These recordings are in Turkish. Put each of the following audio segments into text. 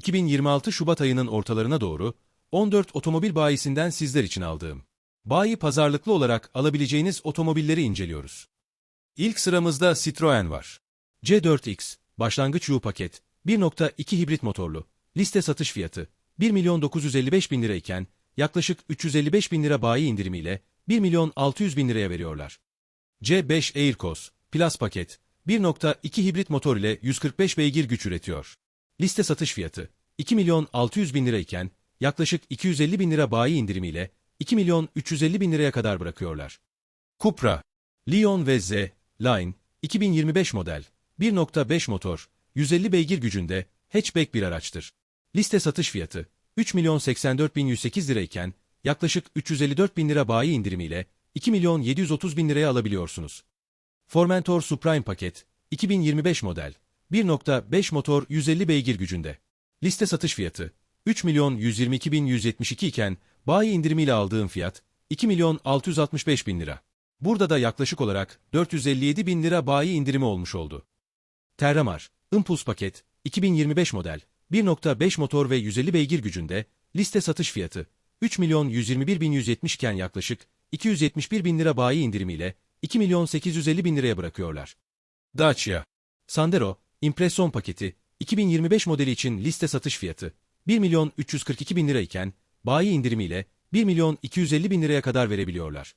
2026 Şubat ayının ortalarına doğru 14 otomobil bayisinden sizler için aldığım. Bayi pazarlıklı olarak alabileceğiniz otomobilleri inceliyoruz. İlk sıramızda Citroen var. C4X, başlangıç U paket, 1.2 hibrit motorlu, liste satış fiyatı 1 milyon 955 bin lira yaklaşık 355 bin lira bayi indirimiyle 1 milyon 600 bin liraya veriyorlar. C5 Aircos, Plus paket, 1.2 hibrit motor ile 145 beygir güç üretiyor. Liste satış fiyatı 2 milyon 600 bin lira yaklaşık 250 bin lira bayi indirimiyle 2 milyon 350 bin liraya kadar bırakıyorlar. Cupra, Leon ve Z, Line, 2025 model, 1.5 motor, 150 beygir gücünde hatchback bir araçtır. Liste satış fiyatı 3 milyon 84 bin 108 lira yaklaşık 354 bin lira bayi indirimiyle 2 milyon 730 bin liraya alabiliyorsunuz. Formentor Supreme paket, 2025 model, 1.5 motor 150 beygir gücünde. Liste satış fiyatı 3 milyon 122 bin 172 iken bayi indirimiyle aldığım fiyat 2 milyon 665 bin lira. Burada da yaklaşık olarak 457 bin lira bayi indirimi olmuş oldu. Terramar, Impulse paket, 2025 model, 1.5 motor ve 150 beygir gücünde, liste satış fiyatı 3 milyon 121 bin 170 iken yaklaşık 271 bin lira bayi indirimiyle 2 milyon 850 bin liraya bırakıyorlar. Dacia, Sandero, impresyon paketi, 2025 modeli için liste satış fiyatı 1 milyon 342 bin lira iken bayi indirimiyle 1 milyon 250 bin liraya kadar verebiliyorlar.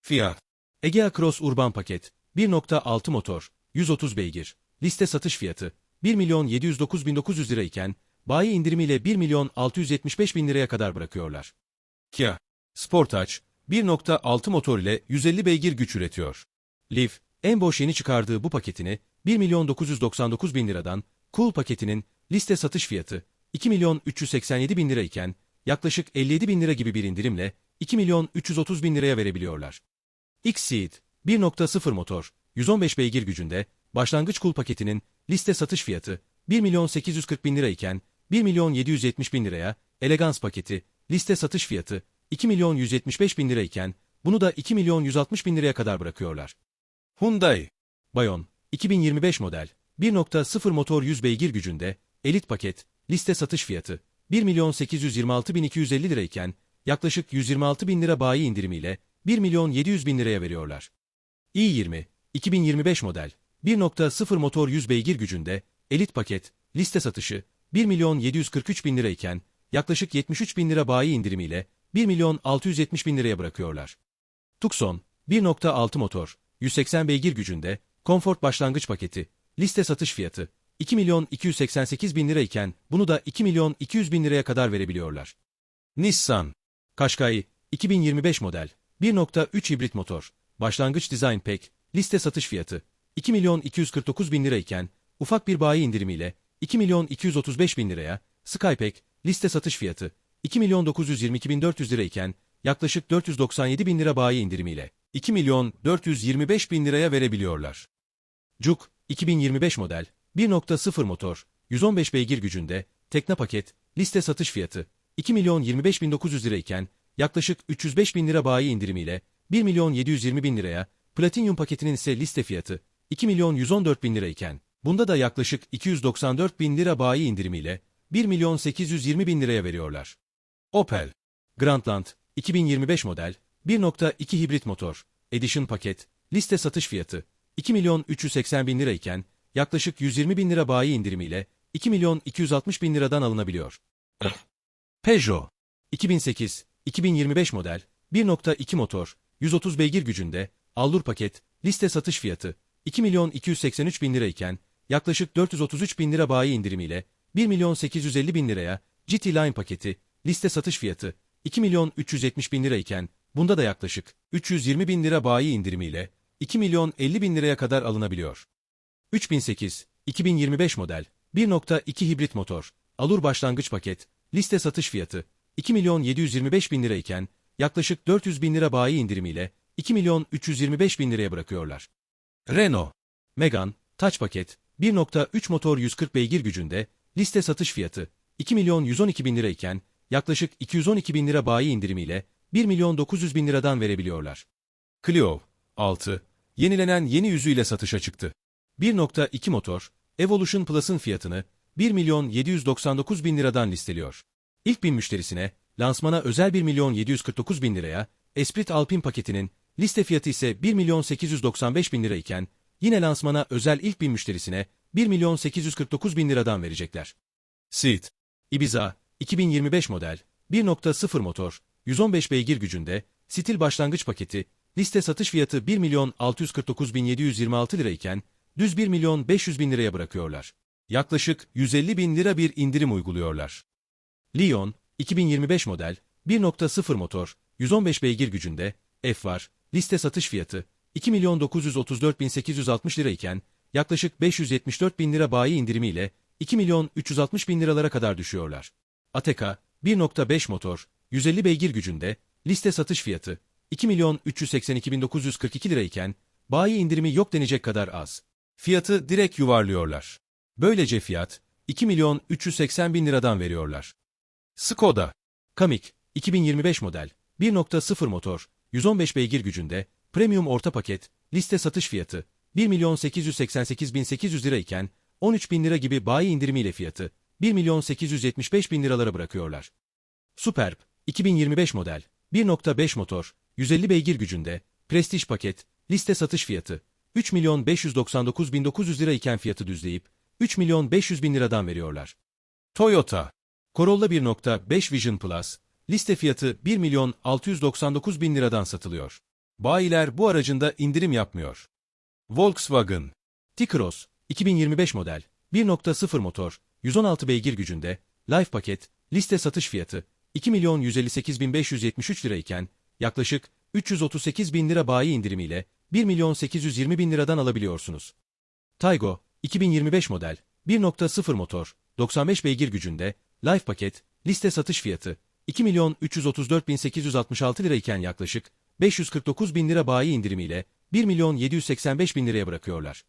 Fiat, Egea Cross Urban paket, 1.6 motor, 130 beygir, liste satış fiyatı 1 milyon 709 bin 900 lira iken bayi indirimiyle 1 milyon 675 bin liraya kadar bırakıyorlar. Kia, Sportage, 1.6 motor ile 150 beygir güç üretiyor. Leaf, en boş yeni çıkardığı bu paketini 1 milyon 999 bin liradan, Cool paketinin liste satış fiyatı 2 milyon 387 bin lira iken yaklaşık 57 bin lira gibi bir indirimle 2 milyon 330 bin liraya verebiliyorlar. X-Seed, 1.0 motor, 115 beygir gücünde, başlangıç Cool paketinin liste satış fiyatı 1 milyon 840 bin lira iken 1 milyon 770 bin liraya, Elegans paketi, liste satış fiyatı 2 milyon 175 bin lira iken bunu da 2 milyon 160 bin liraya kadar bırakıyorlar. Hyundai, Bayon, 2025 model, 1.0 motor 100 beygir gücünde, elit paket, liste satış fiyatı 1 milyon 826 bin 250 lira iken yaklaşık 126 bin lira bayi indirimiyle 1 milyon 700 bin liraya veriyorlar. i20, 2025 model, 1.0 motor 100 beygir gücünde, elit paket, liste satışı 1 milyon 743 bin lira iken yaklaşık 73 bin lira bayi indirimiyle 1 milyon 670 bin liraya bırakıyorlar. Tucson, 1.6 motor, 180 beygir gücünde, Comfort başlangıç paketi, liste satış fiyatı. 2 milyon 288 bin lira bunu da 2 milyon 200 bin liraya kadar verebiliyorlar. Nissan, Qashqai, 2025 model, 1.3 hibrit motor, başlangıç Design Pack, liste satış fiyatı. 2 milyon 249 bin lira ufak bir bayi indirimiyle 2 milyon 235 bin liraya, Skypack, liste satış fiyatı. 2 milyon 922 bin 400 lira yaklaşık 497 bin lira bayi indirimiyle 2 milyon 425 bin liraya verebiliyorlar. Cuk, 2025 model, 1.0 motor, 115 beygir gücünde, tekne paket, liste satış fiyatı 2 milyon 25 bin 900 lira yaklaşık 305 bin lira bayi indirimiyle 1 milyon 720 bin liraya, Platinum paketinin ise liste fiyatı 2 milyon 114 bin lira bunda da yaklaşık 294 bin lira bayi indirimiyle 1 milyon 820 bin liraya veriyorlar. Opel, Grandland, 2025 model, 1.2 hibrit motor, Edition paket, liste satış fiyatı 2 milyon 380 bin lira iken yaklaşık 120 bin lira bayi indirimiyle 2 milyon 260 bin liradan alınabiliyor. Peugeot, 2008, 2025 model, 1.2 motor, 130 beygir gücünde, Allur paket, liste satış fiyatı 2 milyon 283 bin lira iken yaklaşık 433 bin lira bayi indirimiyle 1 milyon 850 bin liraya GT Line paketi, liste satış fiyatı 2 milyon 370 bin lira iken bunda da yaklaşık 320 bin lira bayi indirimiyle 2 milyon 50 bin liraya kadar alınabiliyor. 3008, 2025 model, 1.2 hibrit motor, Alur başlangıç paket, liste satış fiyatı 2 milyon 725 bin lira iken yaklaşık 400 bin lira bayi indirimiyle 2 milyon 325 bin liraya bırakıyorlar. Renault, Megane, Touch paket, 1.3 motor 140 beygir gücünde, liste satış fiyatı 2 milyon 112 bin lira iken yaklaşık 212 bin lira bayi indirimiyle 1 milyon 900 bin liradan verebiliyorlar. Clio, 6, yenilenen yeni yüzüyle satışa çıktı. 1.2 motor, Evolution Plus'ın fiyatını 1 milyon 799 bin liradan listeliyor. İlk bin müşterisine, lansmana özel 1 milyon 749 bin liraya, Esprit Alpine paketinin liste fiyatı ise 1 milyon 895 bin lira iken, yine lansmana özel ilk bin müşterisine 1 milyon 849 bin liradan verecekler. Seat, Ibiza, 2025 model, 1.0 motor, 115 beygir gücünde, stil başlangıç paketi, liste satış fiyatı 1 milyon 649 bin 726 lira iken, düz 1 milyon 500 bin liraya bırakıyorlar. Yaklaşık 150 bin lira bir indirim uyguluyorlar. Leon, 2025 model, 1.0 motor, 115 beygir gücünde, F var, liste satış fiyatı 2 milyon 934 bin 860 lira iken, yaklaşık 574 bin lira bayi indirimiyle 2 milyon 360 bin liralara kadar düşüyorlar. Ateka, 1.5 motor, 150 beygir gücünde, liste satış fiyatı 2 milyon 382 bin 942 lira iken, bayi indirimi yok denecek kadar az. Fiyatı direkt yuvarlıyorlar. Böylece fiyat 2 milyon 380 bin liradan veriyorlar. Skoda, Kamik, 2025 model, 1.0 motor, 115 beygir gücünde, premium orta paket, liste satış fiyatı 1 milyon 888 bin 800 lira iken 13 bin lira gibi bayi indirimiyle fiyatı 1 milyon 875 bin liralara bırakıyorlar. Superb, 2025 model, 1.5 motor, 150 beygir gücünde, prestij paket, liste satış fiyatı 3 milyon 599 bin 900 lira iken fiyatı düzleyip 3 milyon 500 bin liradan veriyorlar. Toyota, Corolla 1.5 Vision Plus, liste fiyatı 1 milyon 699 bin liradan satılıyor. Bayiler bu aracında indirim yapmıyor. Volkswagen, T-Cross, 2025 model, 1.0 motor, 116 beygir gücünde, Life paket, liste satış fiyatı 2 milyon 158 bin 573 lira iken, yaklaşık 338 bin lira bayi indirimiyle 1 milyon 820 bin liradan alabiliyorsunuz. Taygo, 2025 model, 1.0 motor, 95 beygir gücünde, Life paket, liste satış fiyatı 2 milyon 334 bin 866 lira iken yaklaşık 549 bin lira bayi indirimiyle 1 milyon 785 bin liraya bırakıyorlar.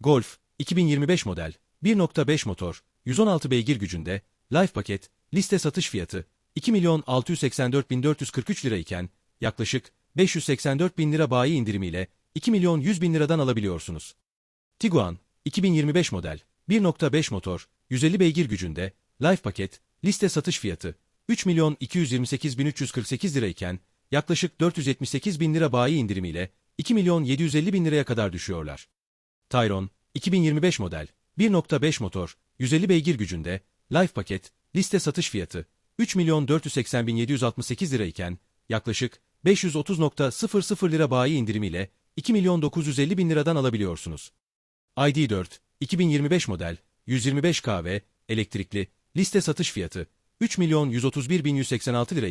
Golf, 2025 model, 1.5 motor, 116 beygir gücünde, Life paket, liste satış fiyatı 2 milyon 684 bin 443 lira iken yaklaşık 584 bin lira bayi indirimiyle 2 milyon 100 bin liradan alabiliyorsunuz. Tiguan, 2025 model, 1.5 motor, 150 beygir gücünde, Life paket, liste satış fiyatı 3 milyon 228 bin 348 lira iken yaklaşık 478 bin lira bayi indirimiyle 2 milyon 750 bin liraya kadar düşüyorlar. Tyron, 2025 model, 1.5 motor, 150 beygir gücünde, Life paket, liste satış fiyatı 3 milyon 480 bin 768 lira iken yaklaşık 530.00 lira bayi indirimiyle 2 milyon 950 bin liradan alabiliyorsunuz. ID4, 2025 model, 125 KV, elektrikli, liste satış fiyatı 3 milyon 131 bin 186 lira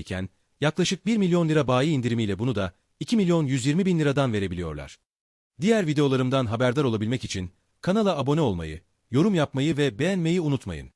yaklaşık 1 milyon lira bayi indirimiyle bunu da 2 milyon 120 bin liradan verebiliyorlar. Diğer videolarımdan haberdar olabilmek için kanala abone olmayı, yorum yapmayı ve beğenmeyi unutmayın.